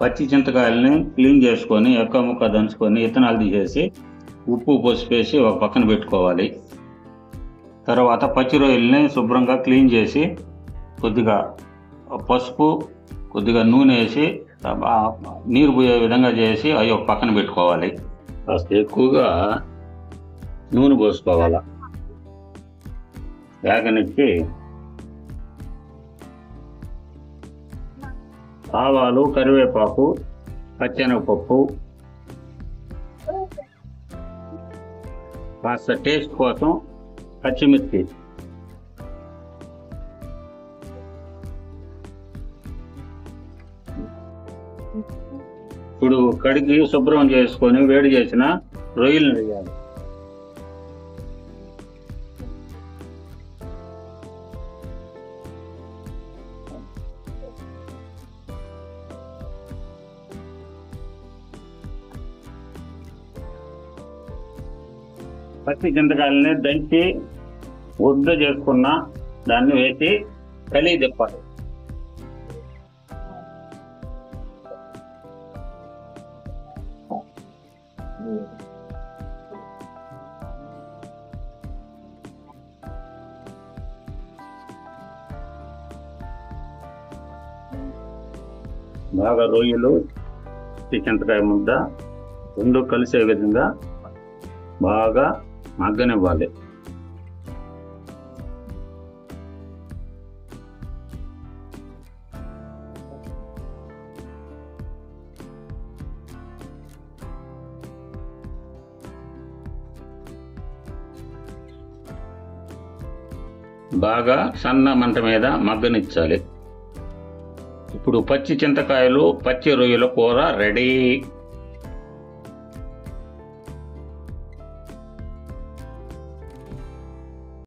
పచ్చి చింతకాయలని క్లీన్ చేసుకొని ఎక్క ముక్క దంచుకొని ఇత్తనాలు తీసేసి ఉప్పు పోసిపేసి ఒక పక్కన పెట్టుకోవాలి. తర్వాత పచ్చి రొయ్యల్ని శుభ్రంగా క్లీన్ చేసి కొద్దిగా పసుపు కొద్దిగా నూనె వేసి నీరు పోయే విధంగా చేసి అవి ఒక పక్కన పెట్టుకోవాలి. కాస్త ఎక్కువగా నూనె పోసుకోవాలి? వేగనిచ్చి ఆవాలు కరివేపాకు పచ్చెనగపప్పు కాస్త టేస్ట్ కోసం పచ్చిమిర్చి. ఇప్పుడు కడిగి శుభ్రం చేసుకొని వేడి చేసిన రొయ్యలు వేయాలి. పచ్చి చింతకాయలని దంచి ముద్ద చేసుకున్న దాన్ని వేసి కలిగి తిప్పాలి. బాగా రొయ్యలు చింతకాయ ముద్ద రెండు కలిసే విధంగా బాగా మగ్గనివ్వాలి బాగా సన్న మంట మీద మగ్గనిచ్చాలి. ఇప్పుడు పచ్చి చింతకాయలు పచ్చి రొయ్యల కూర రెడీ.